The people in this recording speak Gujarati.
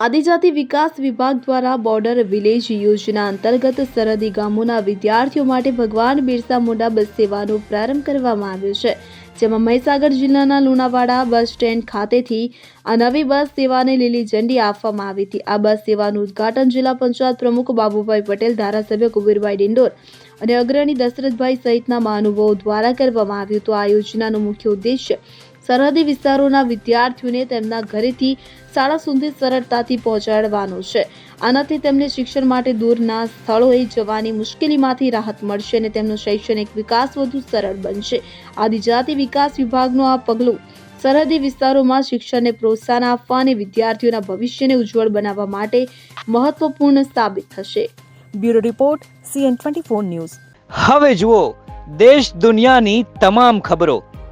આદિજાતિ વિકાસ વિભાગ દ્વારા બોર્ડર વિલેજ યોજના અંતર્ગત સરહદી ગામોના વિદ્યાર્થીઓ માટે ભગવાન બિરસા મુંડા બસ સેવાનો પ્રારંભ કરવામાં આવ્યો છે, જેમાં મહીસાગર જિલ્લાના લુણાવાડા બસ સ્ટેન્ડ ખાતેથી આ નવી બસ સેવાને લીલી ઝંડી આપવામાં આવી હતી. આ બસ સેવાનું ઉદ્ઘાટન જિલ્લા પંચાયત પ્રમુખ બાબુભાઈ પટેલ, ધારાસભ્ય કુબીરભાઈ ડિંડોર અને અગ્રણી દશરથભાઈ સહિતના મહાનુભાવો દ્વારા કરવામાં આવ્યું હતું. આ યોજનાનો મુખ્ય ઉદ્દેશ્ય સરહદી વિસ્તારોના વિદ્યાર્થીઓને તેમના ઘરેથી શાળા સુધી સરળતાથી પહોંચાડવાનો છે. આનાથી તેમને શિક્ષણ માટે દૂરના સ્થળોએ જવાની મુશ્કેલીમાંથી રાહત મળશે અને તેમનો શૈક્ષણિક વિકાસ વધુ સરળ બનશે. આદિજાતિ વિકાસ વિભાગનું આ પગલું સરહદી વિસ્તારોમાં શિક્ષણને પ્રોત્સાહન આપવા અને વિદ્યાર્થીઓના ભવિષ્યને ઉજ્જવળ બનાવવા માટે મહત્વપૂર્ણ સાબિત થશે. Bureau report CN twenty four news. હવે જુઓ દેશ દુનિયાની તમામ ખબરો.